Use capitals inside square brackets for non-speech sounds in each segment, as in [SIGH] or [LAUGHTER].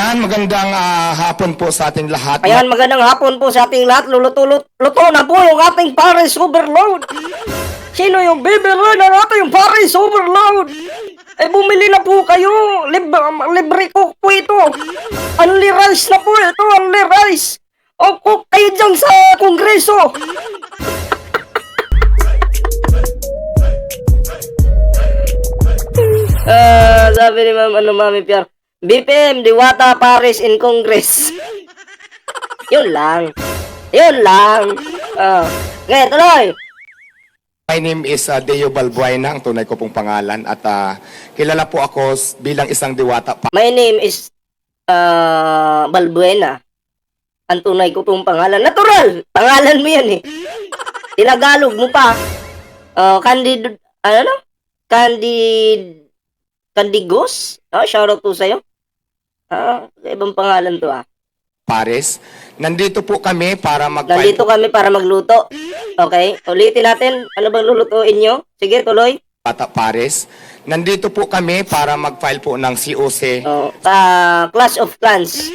Ayan, magandang ah, hapon po sa ating lahat. Ayan, magandang hapon po sa ating lahat. Luluto, luto, luto na po yung ating Paris Overload. Sino yung bibili ng ating Paris Overload? Eh, bumili na po kayo. Lib libre cook po ito. Only rice na po ito, only rice. O cook kayo dyan sa kongreso. Ah, sabi ni ma'am, ano mami Pierre, BPM, Diwata Paris in Congress. [LAUGHS] Yun lang. Yun lang. Ah. ngayon, tuloy. My name is uh, Deo Balbuena, ang tunay ko pong pangalan. At ah, kilala po ako bilang isang diwata. Pa- My name is uh, Balbuena. Ang tunay ko pong pangalan. Natural! Pangalan mo yan eh. Tinagalog mo pa. Uh, Candid... Ano no? Candid... Candigos? Oh, shoutout po sa'yo. Ah, ibang pangalan to ah. Pares. Nandito po kami para mag Nandito kami para magluto. Okay? Ulitin natin. Ano bang lulutuin nyo? Sige, tuloy. Bata Pares. Nandito po kami para mag-file po ng COC. Oh, sa Clash of Clans.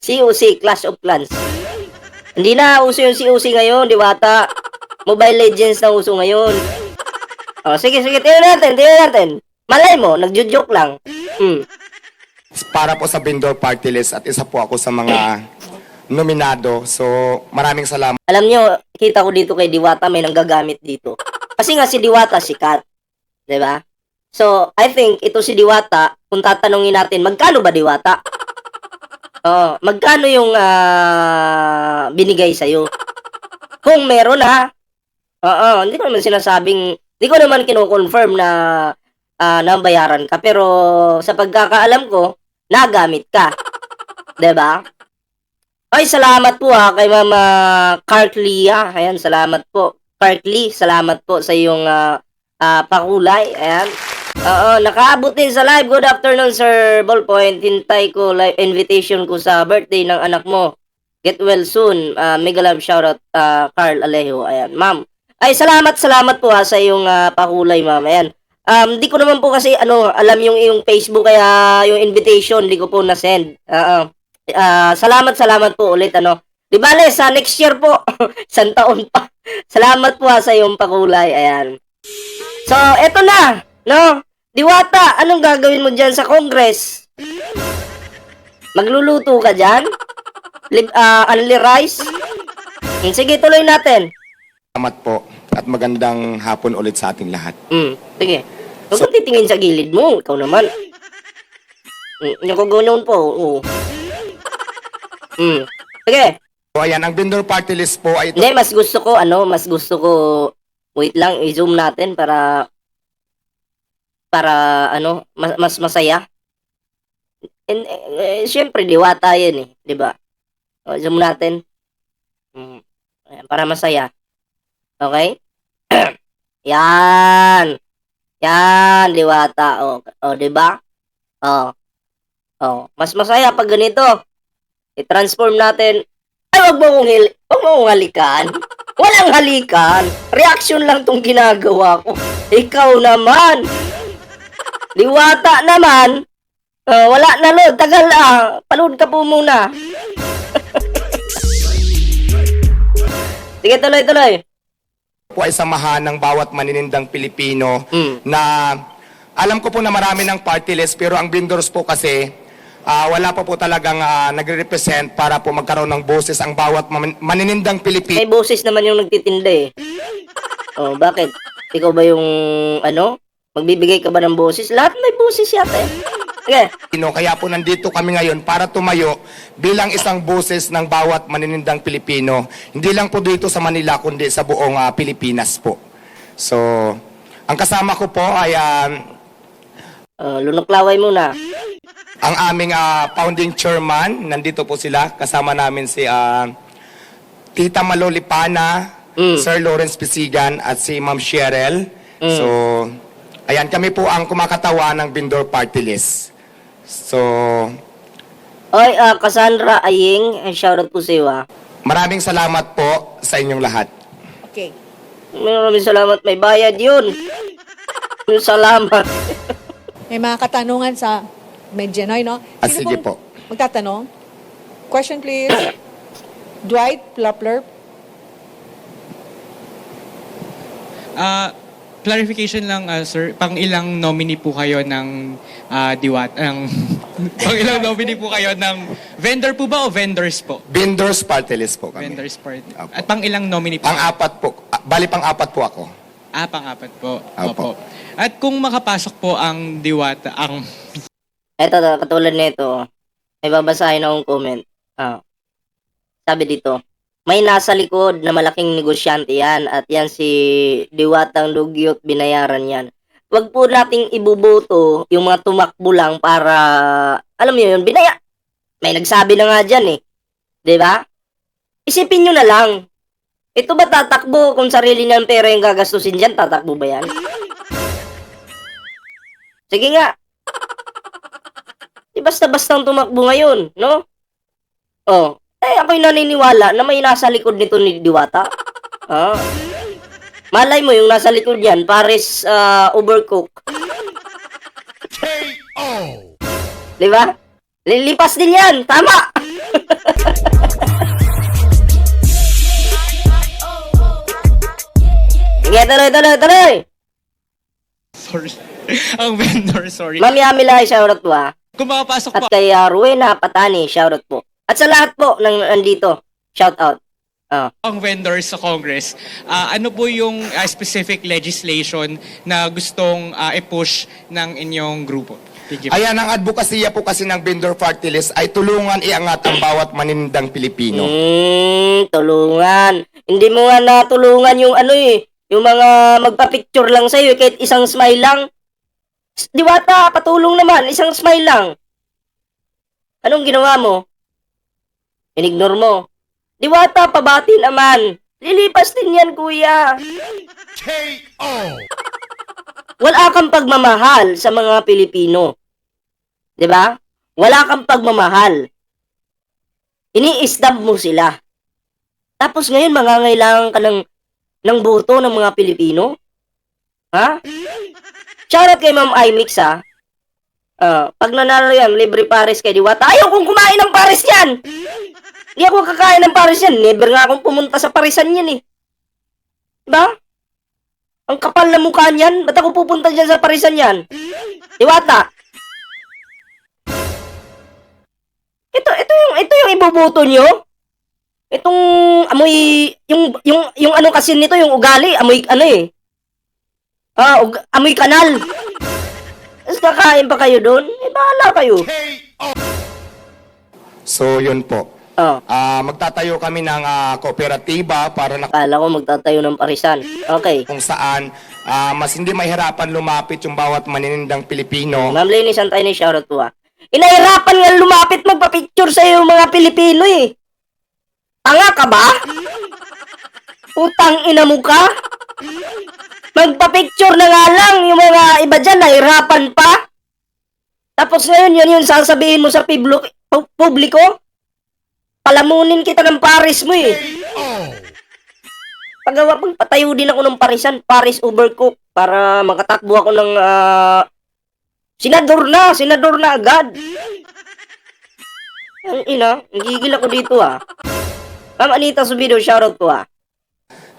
COC, Clash of Clans. Hindi na uso yung COC ngayon, diwata. Mobile Legends na uso ngayon. Oh, sige, sige, tingnan natin, tingnan natin. Malay mo, nagjujoke lang. Hmm. Para po sa vendor party list at isa po ako sa mga nominado. So, maraming salamat. Alam nyo, kita ko dito kay Diwata, may nanggagamit dito. Kasi nga si Diwata, sikat. 'Di ba? So, I think ito si Diwata, kung tatanungin natin, magkano ba Diwata? Oh, magkano yung ah, binigay sa'yo? Kung meron ha. Oo, hindi ko naman sinasabing, hindi ko naman kino-confirm na ah, nabayaran ka. Pero sa pagkakaalam ko, nagamit ka. [LAUGHS] ba? Ay, salamat po ha kay Mama Cartly ha. Ayan, salamat po. Cartly, salamat po sa iyong ah, ah, pakulay. Ayan. Oo, nakaabot din sa live. Good afternoon, Sir Ballpoint. Hintay ko live invitation ko sa birthday ng anak mo. Get well soon. Uh, mega love shoutout, uh, Carl Alejo. Ayan, ma'am. Ay, salamat, salamat po ha sa iyong ah, pakulay, ma'am. Ayan. Um, di ko naman po kasi, ano, alam yung iyong Facebook, kaya yung invitation, di ko po na-send. Oo. Ah, salamat, salamat po ulit, ano. Di bale, sa next year po, [LAUGHS] isang taon pa. [LAUGHS] Salamat po ha sa iyong pakulay, ayan. So, eto na, no? Diwata, anong gagawin mo dyan sa Congress? Magluluto ka dyan? Lib, ah, only rice? Hmm, Sige, tuloy natin. Salamat po at magandang hapon ulit sa ating lahat. Hmm, sige. Huwag kang titingin sa gilid mo, ikaw naman. Yung kaganoon po, oo. Hmm, sige. So, ayan, ang vendor party list po ay ito. Hindi, mas gusto ko, ano, mas gusto ko, wait lang, i-zoom natin para, para, ano, mas, mas masaya. And, eh, eh, syempre, diwata yan eh, di ba? O, zoom natin. Mm, ayan, para masaya. Okay? [CLEARS THROAT] yan. Yan, diwata. O, o di ba? O. O, mas masaya pag ganito. I-transform natin ay, wag mo kong hil... Wag mo kong halikan. Walang halikan. Reaction lang tong ginagawa ko. Ikaw naman. Liwata naman. Oh, wala na load. Tagal ah. Palood ka po muna. [LAUGHS] Sige, tuloy, tuloy. Po ay samahan ng bawat maninindang Pilipino Hmm. na alam ko po na marami ng party list pero ang vendors po kasi ah, wala pa po talagang ah, nagre-represent para po magkaroon ng boses ang bawat man- maninindang Pilipino. May boses naman yung nagtitinda eh. Oh, bakit? Ikaw ba yung, ano? Magbibigay ka ba ng boses? Lahat may boses yata eh. Sige. Kaya po nandito kami ngayon para tumayo bilang isang boses ng bawat maninindang Pilipino. Hindi lang po dito sa Manila kundi sa buong ah, Pilipinas po. So, ang kasama ko po ay ah, Oh, lunuklaway muna. ang aming ah, founding chairman, nandito po sila, kasama namin si ah, Tita Malolipana, Mm. Sir Lawrence Pisigan at si Ma'am Cheryl. So, ayan, kami po ang kumakatawa ng Bindor Party List. So, Oy, ah, Cassandra Aying, eh, shoutout po sa iyo ah. maraming salamat po sa inyong lahat. Okay. Maraming salamat, may bayad yun. Yung salamat. May mga katanungan sa Medjanoy, no? Ah, sige pong po. Magtatanong? Question, please. Dwight Plapler. Ah, clarification lang, ah, sir. Pang ilang nominee po kayo ng ah, diwat? Ng, [LAUGHS] pang ilang nominee po kayo ng vendor po ba o vendors po? Vendors party list po kami. Vendors part. Apo. At pang ilang nominee po? Pang-apat po. ah, Bali pang-apat po ako. Ah, pang-apat po. Apo. At kung makapasok po ang diwata, ang Eto, katulad nito, may babasahin akong comment. Ah. Sabi dito, may nasa likod na malaking negosyante yan at yan si Diwatang Dugyot binayaran yan. Huwag po nating ibuboto yung mga tumakbo lang para, alam mo yun, binaya. May nagsabi na nga dyan eh. 'Di ba? Isipin nyo na lang. Ito ba tatakbo kung sarili niyang pera yung gagastusin dyan? Tatakbo ba yan? Sige nga, Di basta-bastang tumakbo ngayon, no? Oh, eh ako'y naniniwala na may nasa likod nito ni Diwata. Ah. Malay mo yung nasa likod yan, Paris ah, Overcook. Di ba? Lilipas din yan, tama! [LAUGHS] Sige, tuloy, tuloy, tuloy! sorry. ang vendor, sorry. Mami Amila, shoutout po ah. Kung makapasok po At kay uh, Rowena Patani, shoutout po. At sa lahat po ng nandito, shoutout. Ah. ang vendors sa Congress, ah, ano po yung ah, specific legislation na gustong ah, i-push ng inyong grupo? Thank you. Ayan, ang advokasya po kasi ng vendor party list ay tulungan iangat ang bawat maninindang Pilipino. Hmm, tulungan. Hindi mo nga natulungan yung ano eh, yung mga magpa-picture lang sa'yo, eh, kahit isang smile lang. Diwata, patulong naman, isang smile lang. Anong ginawa mo? Inignore mo. Diwata, pabati naman. Lilipas din yan, kuya. Wala kang pagmamahal sa mga Pilipino. 'Di ba? Wala kang pagmamahal. Ini-stab mo sila. Tapos ngayon mangangailangan ka ng ng boto ng mga Pilipino? Ha? Shoutout kay Ma'am Imix ha. Ah, pag nanalo yan, libre pares kay Diwata. Ayaw kong kumain ng pares yan! Hindi ako kakain ng pares yan. Never nga akong pumunta sa parisan yan eh. Diba? Ang kapal na mukha niyan. Ba't ako pupunta dyan sa parisan yan? Diwata. Ito, ito yung, ito yung iboboto nyo? Itong amoy, yung, yung, yung ano kasi nito, yung ugali, amoy, ano eh. Ah, ug- amoy kanal. Tapos kakain pa kayo doon? Eh, bahala kayo. So, yun po. Ah, Ah, magtatayo kami ng ah, kooperatiba para na akala ko magtatayo ng parisan. Okay. kung saan ah, mas hindi mahirapan lumapit yung bawat maninindang Pilipino. Ma'am Lenny Santay ni shoutout po ah. Inahirapan nga lumapit magpa-picture sa yung mga Pilipino eh. Tanga ka ba? Utang ina mo ka? Magpa-picture na nga lang yung mga iba dyan, nahirapan pa. Tapos ngayon, yun yung sasabihin mo sa piblo, pu- publiko? Palamunin kita ng Paris mo eh. Pagawa, pagpatayo din ako ng Parisan, Paris Overcook, para makatakbo ako ng ah, Senador na! Senador na agad! Ang ina, nagigil ako dito ah. Ma'am Anita Subido, shoutout po ah.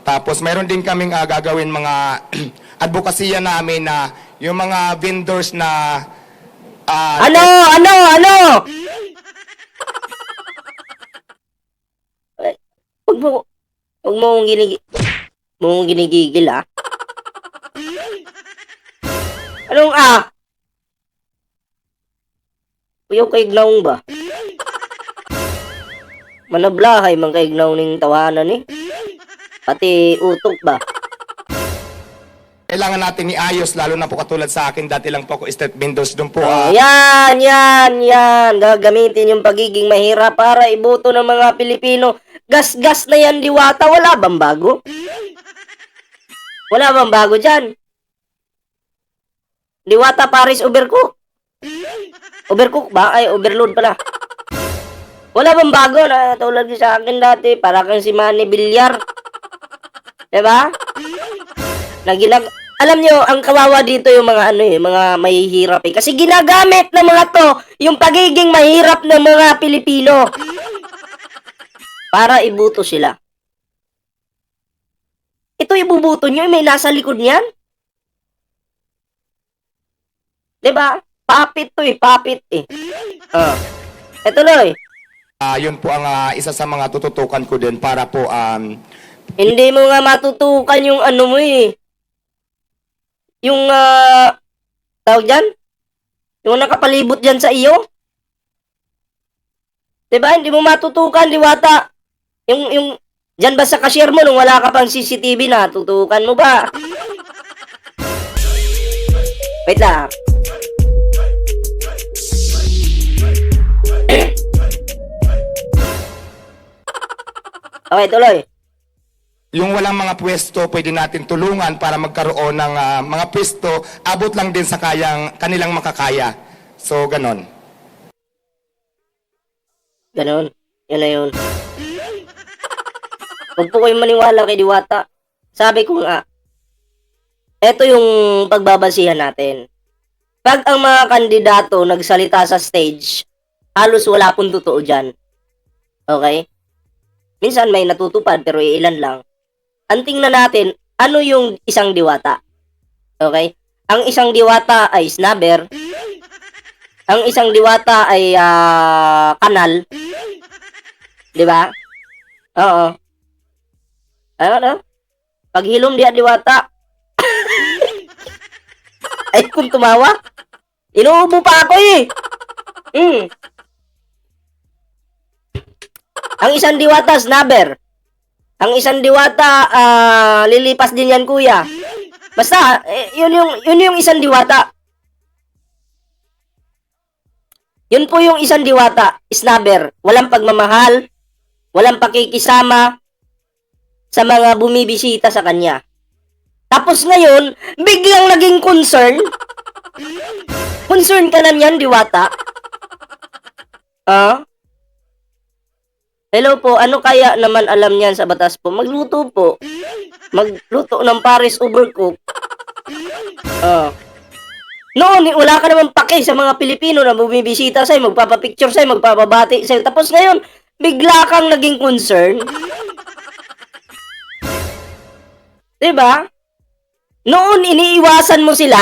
Tapos mayroon din kaming ah, gagawin mga [CLEARS THROAT] advokasya namin na yung mga vendors na ah, Ano? Ano? Ano? Ay, Huwag mo, huwag mo akong ginigi, mo ginigigil ah. Anong ah? Kuyaw kaignaong ba? Manablahay man kaignaw ning tawanan eh. Pati utok ba? kailangan natin iayos lalo na po katulad sa akin dati lang po ako state vendors doon po ah, yan, yan, yan. Gagamitin yung pagiging mahirap para iboto ng mga Pilipino. Gas-gas na yan, diwata. Wala bang bago? Wala bang bago dyan? Diwata Paris Overcook. Overcook ba? Ay, overload pala. Wala bang bago na tulad sa akin dati? Para kang si Manny Villar. Diba? Na ginag... alam nyo, ang kawawa dito yung mga ano eh, mga mahihirap eh. Kasi ginagamit ng mga to yung pagiging mahirap ng mga Pilipino. Para ibuto sila. Ito ibubuto nyo, may nasa likod niyan. ba? Papit to eh, papit eh. Ah. Ito Loy, Ah, yun po ang ah, isa sa mga tututukan ko din para po um, hindi mo nga matutukan yung ano mo eh. Yung, ah, tawag dyan? Yung nakapalibot dyan sa iyo. Diba? Hindi mo matutukan, diwata. Yung, yung, dyan ba sa cashier mo nung wala ka pang CCTV na, tutukan mo ba? Wait lang. okay, tuloy. yung walang mga pwesto, pwede natin tulungan para magkaroon ng ah, mga pwesto, abot lang din sa kayang kanilang makakaya. So, ganon. Ganon. Yan na yun. Huwag po kayong maniwala kay Diwata. Sabi ko nga, eto yung pagbabasihan natin. Pag ang mga kandidato nagsalita sa stage, halos wala pong totoo dyan. Okay? Minsan may natutupad pero ilan lang. Ang tingnan natin, ano yung isang diwata? Okay? Ang isang diwata ay snubber. Ang isang diwata ay ah, kanal. Di ba? Oo. Ano na? Paghilom di diwata. [LAUGHS] ay kung tumawa. Inuubo pa ako eh. Hmm. Ang isang diwata, snubber. Ang isang diwata, ah, lilipas din yan, kuya. Basta, eh, yun yung, yun yung isang diwata. Yun po yung isang diwata, snubber. Walang pagmamahal, walang pakikisama sa mga bumibisita sa kanya. Tapos ngayon, biglang naging concern. Concern ka na niyan, diwata? Ah? Hello po, ano kaya naman alam niyan sa batas po? Magluto po. Magluto ng Paris overcook. Ah. Noon, wala ka naman pake sa mga Pilipino na bumibisita sa'yo, magpapapicture sa'yo, magpapabati sa'yo. Tapos ngayon, bigla kang naging concern. 'Di ba? Noon, iniiwasan mo sila.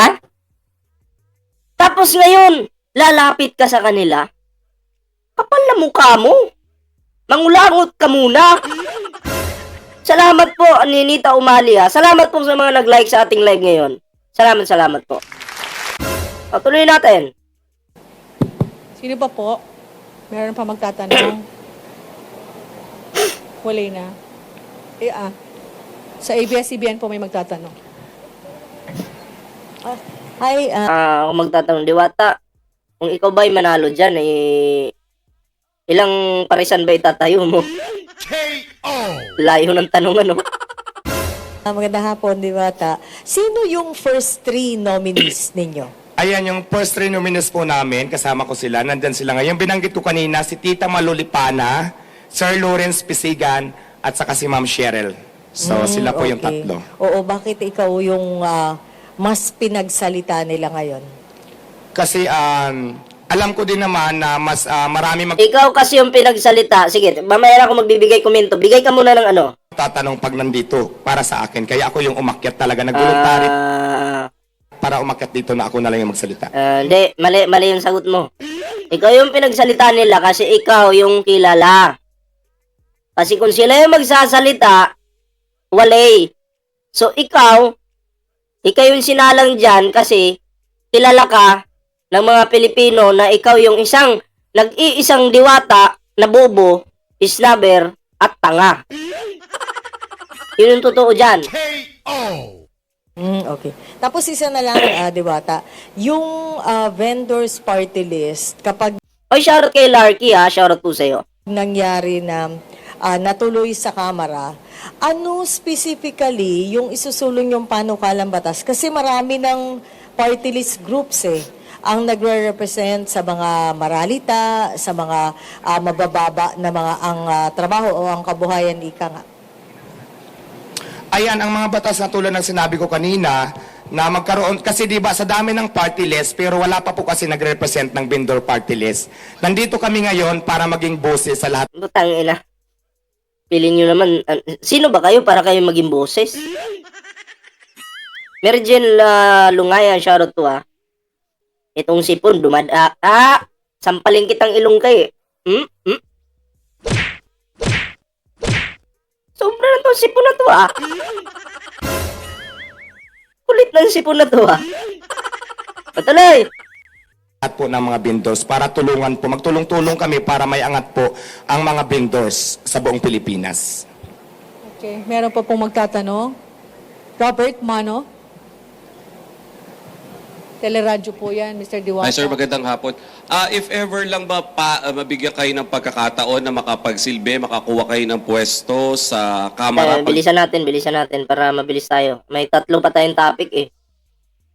Tapos ngayon, lalapit ka sa kanila. Kapal na mukha mo. Mangulangot ka muna. Salamat po, Ninita Umalia. Salamat po sa mga nag-like sa ating live ngayon. Salamat, salamat po. O, tuloy natin. Sino pa po? Meron pa magtatanong? [COUGHS] Wala na. Eh ah. Sa ABS-CBN po may magtatanong. Ah, hi, ah, Ah, kung magtatanong, Diwata, kung ikaw ba'y manalo dyan, eh, ilang parisan ba itatayo mo? Layo ng tanong, ano? Ah, magandang hapon, Diwata. Sino yung first three nominees [CLEARS THROAT] ninyo? Ayan, yung first three nominees po namin, kasama ko sila, nandyan sila ngayon. Binanggit ko kanina, si Tita Malulipana, Sir Lawrence Pisigan, at saka si Ma'am Cheryl. So, Hmm, sila po yung okay. tatlo. Oo, bakit ikaw yung ah, mas pinagsalita nila ngayon? Kasi, um, alam ko din naman na mas ah, marami Ikaw kasi yung pinagsalita. Sige, mamaya ako magbibigay komento. Bigay ka muna ng ano. magtatanong pag nandito para sa akin. Kaya ako yung umakyat talaga, nag-voluntary Ah, para umakyat dito na ako na lang yung magsalita. ah, hindi, mali, mali yung sagot mo. Ikaw yung pinagsalita nila kasi ikaw yung kilala. Kasi kung sila yung magsasalita, walay. So, ikaw, ikaw yung sinalang dyan kasi kilala ka ng mga Pilipino na ikaw yung isang nag-iisang diwata na bobo, snubber, at tanga. Yun yung totoo dyan. Hmm, okay. Tapos isa na lang, ah, Diwata, yung ah, vendors party list, kapag Oy, shoutout kay Larky ha. Shoutout po sa'yo. nangyari na ah, natuloy sa Kamara, ano specifically yung isusulong yung panukalang batas? Kasi marami ng party list groups eh ang nagre-represent sa mga maralita, sa mga ah, mabababa na mga ang ah, trabaho o ang kabuhayan ika nga. Ayan, ang mga batas na tulad ng sinabi ko kanina, na magkaroon, kasi di ba sa dami ng party list, pero wala pa po kasi nagre-represent ng vendor party list. Nandito kami ngayon para maging boses sa lahat Butang ina. Piling nyo naman, an- sino ba kayo para kayo maging boses? Jane uh, Lungayan, shoutout to ah. Itong sipon, dumad... Ah! Sampaling kitang ilong kay. Hmm? Hmm? Sobra na tong sipon na to ah. Kulit ng sipon na to ah. Patuloy! Lahat po ng mga vendors para tulungan po, magtulong-tulong kami para may angat po ang mga vendors sa buong Pilipinas. Okay, meron pa pong magtatanong. Robert Mano. Teleradyo po yan, Mr. Diwata. Hi sir, magandang hapon. Ah, if ever lang ba pa, ah, mabigyan kayo ng pagkakataon na makapagsilbi, makakuha kayo ng pwesto sa kamara Eh, bilisan natin, bilisan natin para mabilis tayo. May tatlo pa tayong topic eh.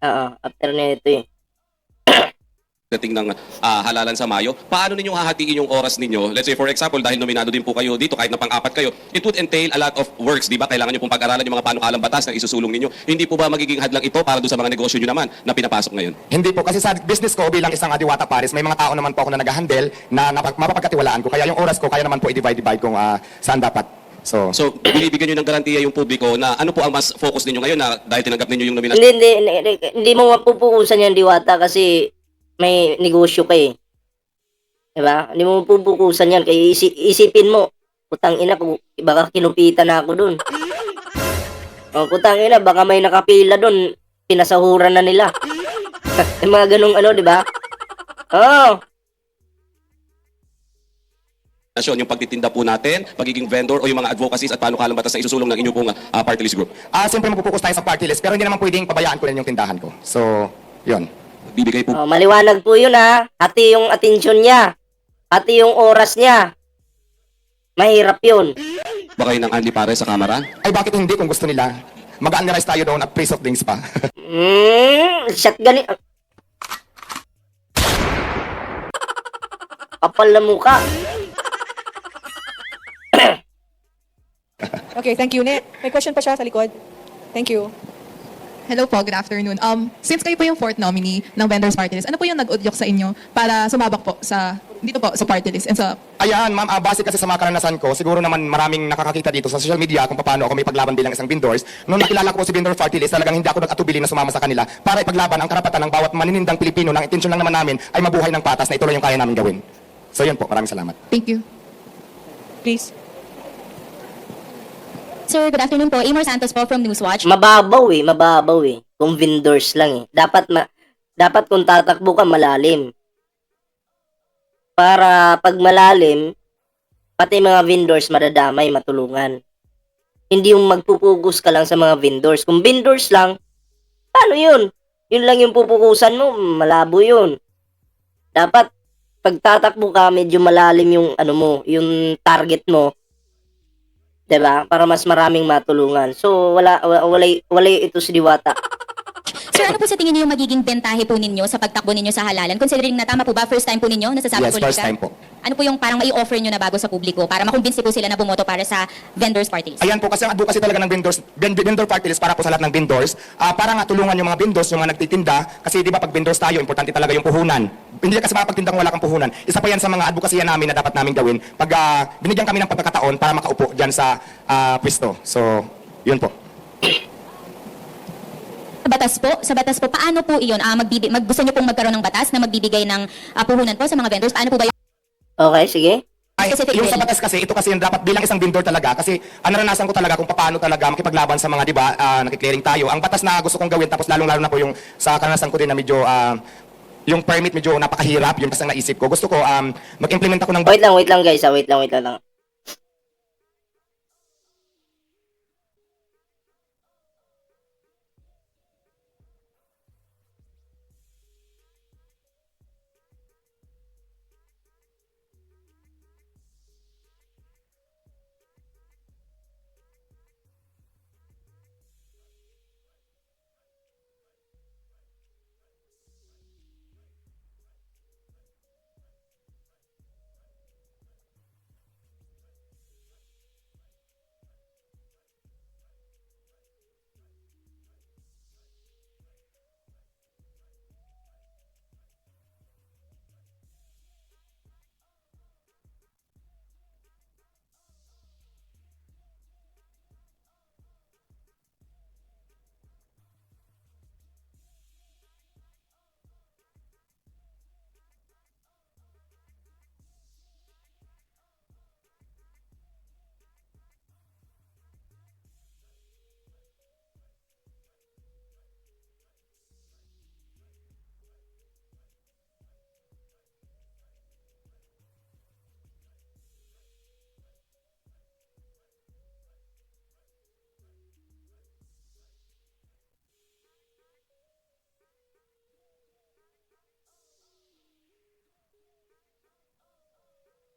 Oo, after nito eh. Pagdating ng ah, halalan sa Mayo, paano ninyo hahatiin yung oras ninyo? Let's say for example, dahil nominado din po kayo dito, kahit na pang-apat kayo, it would entail a lot of works, di ba? Kailangan nyo pong pag-aralan yung mga panukalang batas na isusulong ninyo. Hindi po ba magiging hadlang ito para doon sa mga negosyo nyo naman na pinapasok ngayon? Hindi po, kasi sa business ko bilang isang adiwata pares, may mga tao naman po ako na nag-handle na mapapagkatiwalaan ko. Kaya yung oras ko, kaya naman po i-divide-divide kung ah, saan dapat. So, So, binibigyan nyo ng garantiya yung publiko na ano po ang mas focus ninyo ngayon na dahil tinanggap ninyo yung nominasyon Hindi, hindi, hindi, hindi mo mapupukusan yan, Diwata, kasi may negosyo ka eh. Diba? Hindi mo mapupukusan yan, kaya isi- isipin mo, putang ina, kung- baka kinupitan na ako dun. O, putang ina, baka may nakapila dun, pinasahuran na nila. [LAUGHS] yung mga ganong ano, di ba? Oo. yung pagtitinda po natin, pagiging vendor o yung mga advocacies at panukalang batas na isusulong ng inyong pong ah, party list group. ah siyempre magpupokus tayo sa party list, pero hindi naman pwedeng pabayaan ko rin yung tindahan ko. So, yun. Bibigay po Oh, maliwanag po yun ha. Hati yung atensyon niya. Hati yung oras niya. Mahirap yun. ba kayo ng Andy Pare sa kamera? Ay, bakit hindi kung gusto nila? Mag-unrice tayo doon at praise of drinks pa. [LAUGHS] Hmm, shotgun ni- Kapal na mukha. [LAUGHS] Okay, thank you. Ne, may question pa siya sa likod. Thank you. Hello po, good afternoon. Um, since kayo po yung fourth nominee ng Vendors Party List, ano po yung nag-udyok sa inyo para sumabak po sa, dito po, sa party list and sa Ayan, ma'am, ah, base kasi sa mga karanasan ko, siguro naman maraming nakakakita dito sa social media kung paano ako may paglaban bilang isang vendors. Noong nakilala ko po si Vendor Party List, talagang hindi ako nag-atubili na sumama sa kanila para ipaglaban ang karapatan ng bawat maninindang Pilipino na ang intensyon lang naman namin ay mabuhay ng patas na ituloy yung kaya namin gawin. So yun po, maraming salamat. Thank you. Please. Sir, good afternoon po. Amor Santos po from Newswatch. Mababaw eh, mababaw eh. Kung vendors lang eh. Dapat ma dapat kung tatakbo ka malalim. Para pag malalim, pati mga vendors madadamay, matulungan. Hindi yung magpupugos ka lang sa mga vendors. Kung vendors lang, paano yun? Yun lang yung pupukusan mo, malabo yun. Dapat, pag tatakbo ka, medyo malalim yung, ano mo, yung target mo. 'Di ba? Para mas maraming matulungan. So wala wala wala, ito si Diwata. Sir, ano po sa tingin niyo yung magiging bentahe po ninyo sa pagtakbo ninyo sa halalan? Considering na tama po ba, first time po ninyo nasasabi Yes, politika? first time po. Ano po yung parang mai-offer nyo na bago sa publiko para makumbinsi po sila na bumoto para sa vendors party list? Ayan po, kasi ang advocacy talaga ng vendors, ven- vendor party list para po sa lahat ng vendors, ah, para nga tulungan yung mga vendors, yung mga nagtitinda, kasi di ba pag vendors tayo, importante talaga yung puhunan. Hindi kasi makapagtinda kung wala kang puhunan. Isa pa yan sa mga advocacy namin na dapat namin gawin pag ah, binigyan kami ng pagkakataon para makaupo dyan sa ah, pwesto. So, yun po. Sa batas po, sa batas po, paano po iyon? Ah, magbibi- mag, gusto nyo pong magkaroon ng batas na magbibigay ng ah, puhunan po sa mga vendors? Paano po ba yun? Okay, sige. Ay, Specific yung sa bill. batas kasi, ito kasi yung dapat bilang isang vendor talaga kasi ang naranasan ko talaga kung paano talaga makipaglaban sa mga, di ba, ah, nakiklearing tayo. Ang batas na gusto kong gawin, tapos lalong-lalo na po yung sa karanasan ko din na medyo, ah, yung permit medyo napakahirap, yung kasi ang naisip ko. Gusto ko um, mag-implement ako ng Wait lang, wait lang guys. ah. Wait lang, wait lang. lang.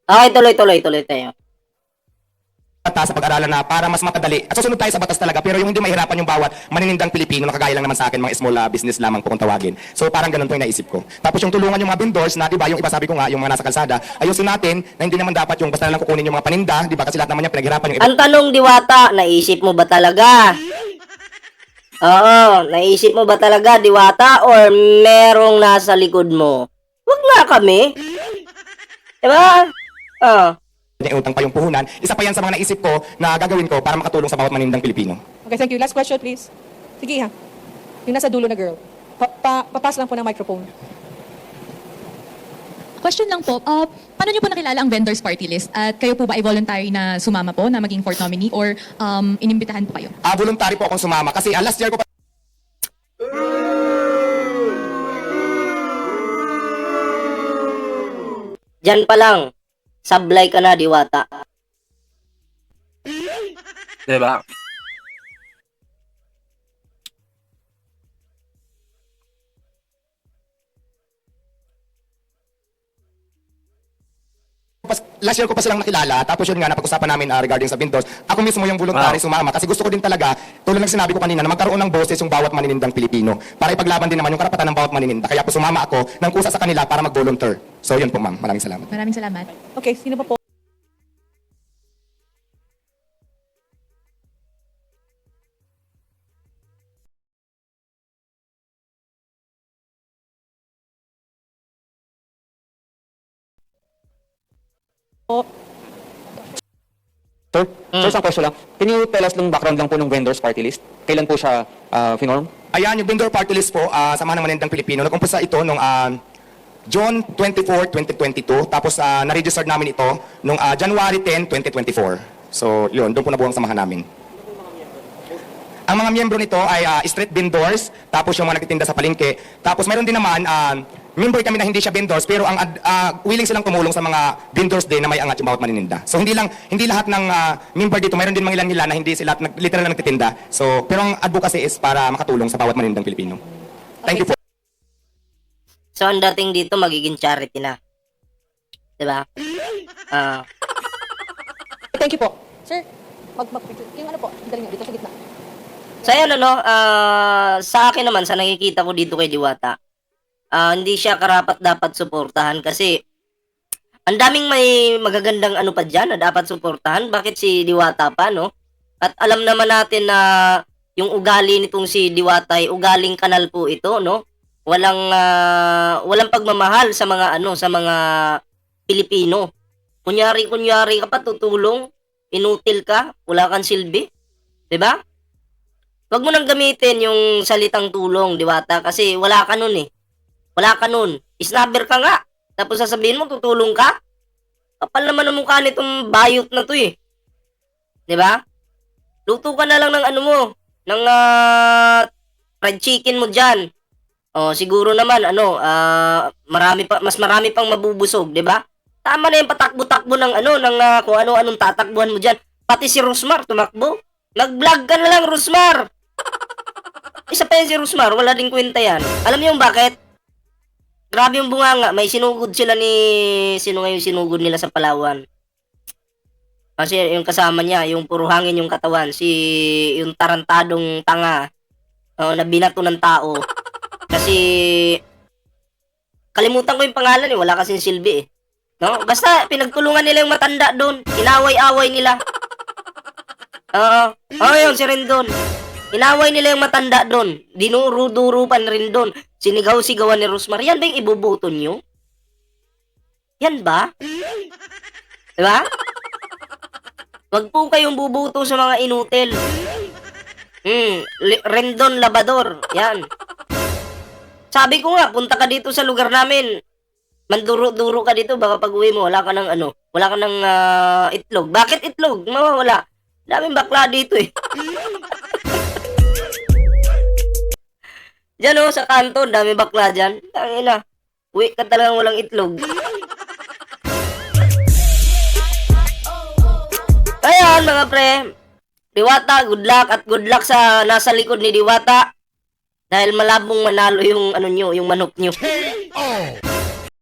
Okay, tuloy, tuloy, tuloy tayo. batas sa pag-aralan na para mas matadali at susunod tayo sa batas talaga pero yung hindi mahirapan yung bawat maninindang Pilipino na kagaya lang naman sa akin mga small uh, business lamang po kung tawagin so parang ganun po yung naisip ko tapos yung tulungan yung mga vendors na di ba yung iba sabi ko nga yung mga nasa kalsada ayusin natin na hindi naman dapat yung basta na lang kukunin yung mga paninda di ba kasi lahat naman yan pinaghirapan yung iba Ang tanong, Diwata, naisip mo ba talaga? Oo, naisip mo ba talaga, Diwata, or merong nasa likod mo? Huwag nga kami. Diba? Oo. yung utang pa yung puhunan isa pa yan sa mga naisip ko na gagawin ko para makatulong sa bawat manindang Pilipino Okay, thank you. Last question, please. Sige, ha. Yung nasa dulo na girl. Pa, pa, papas lang po ng microphone. Question lang po, uh, paano niyo po nakilala ang vendors party list? At kayo po ba ay voluntary na sumama po na maging fourth nominee or um, inimbitahan po kayo? ah voluntary po akong sumama kasi ah, last year ko pa Diyan pa lang. Sablay ka na, Diwata. Diba? Pas, last year ko pa silang nakilala, tapos yun nga, napag-usapan namin ah, regarding sa vendors. Ako mismo yung voluntary sumama kasi gusto ko din talaga, tulad ng sinabi ko kanina, na magkaroon ng boses yung bawat maninindang Pilipino para ipaglaban din naman yung karapatan ng bawat manininda. Kaya po sumama ako ng kusa sa kanila para mag-volunteer. So yun po ma'am, maraming salamat. Maraming salamat. Okay, sino pa po? Po, Sir, sir, isang question lang. Can you tell us ng background lang po ng vendors party list? Kailan po siya uh, finorm? Ayan, yung vendor party list po, ah, sa mga manindang Pilipino, nag-umpisa ito nung ah, June 24, 2022, tapos ah, na-register namin ito nung ah, January 10, 2024. So yun, doon po nabuo ang samahan namin. Ang mga miyembro nito ay ah, street vendors, tapos yung mga nagtitinda sa palengke. Tapos mayroon din naman, ah, member kami na hindi siya vendors, pero ang ad- ah, willing silang tumulong sa mga vendors din na may angat yung bawat manininda. So hindi lang hindi lahat ng ah, member dito, mayroon din mga ilan nila na hindi sila nag, literal na nagtitinda. So pero ang advocacy is para makatulong sa bawat manindang Pilipino. Thank you po. So, ang dating dito, magiging charity na. Diba? Ah, thank you po. Sir, mag, mag, yung ano po, dali nga, dito sa gitna. So ayun ano, ah, sa akin naman, sa nakikita ko dito kay Diwata, ah, hindi siya karapat dapat suportahan kasi ang daming may magagandang ano pa dyan na dapat suportahan. Bakit si Diwata pa, no? At alam naman natin na yung ugali nitong si Diwata ay ugaling kanal po ito, no? Walang ah, walang pagmamahal sa mga ano, sa mga Pilipino. Kunyari, kunyari ka pa tutulong, inutil ka, wala kang silbi. 'Di ba? Huwag mo nang gamitin yung salitang tulong, diwata, kasi wala ka nun eh. Wala ka nun. Snubber ka nga. Tapos sasabihin mo, tutulong ka? Kapal naman ang mukha nitong bayot na to eh. ba? Luto ka na lang ng ano mo, ng ah, fried chicken mo dyan. O, siguro naman, ano, ah, marami pa, mas marami pang mabubusog, 'di ba? Tama na yung patakbo-takbo ng ano, ng ah, kung ano-anong tatakbuhan mo dyan. Pati si Rosmar, tumakbo. Nag-vlog ka na lang, Rosmar! [LAUGHS] Isa pa yan si Rosmar, wala din kwenta yan. Alam niyo bakit? Grabe yung bunganga, may sinugod sila ni... Sino nga yung sinugod nila sa Palawan? Kasi yung kasama niya, yung puro hangin yung katawan, si... Yung tarantadong tanga, oh, na binato ng tao. Kasi... Kalimutan ko yung pangalan eh, wala kasing silbi eh. No? Basta pinagtulungan nila yung matanda doon. Inaway-away nila. Oo. Oo, yun, si Rendon. Inaway nila yung matanda doon. Dinuro-durupan rin doon. Sinigaw-sigawan ni Rosmar. Yan ba yung ibubuto nyo? Yan ba? Diba? Wag po kayong bubuto sa mga inutil. Hmm, Rendon Labador. Yan. Sabi ko nga, punta ka dito sa lugar namin. Manduro-duro ka dito, baka pag uwi mo, wala ka ng ano, wala ka ng ah, itlog. Bakit itlog? Mawawala. Daming bakla dito eh. Diyan oh, sa kanto, dami bakla dyan. Tangina. Uwi ka talagang walang itlog. Ayan, mga pre. Diwata, good luck at good luck sa nasa likod ni Diwata. Dahil malabong manalo yung ano nyo, yung manok nyo.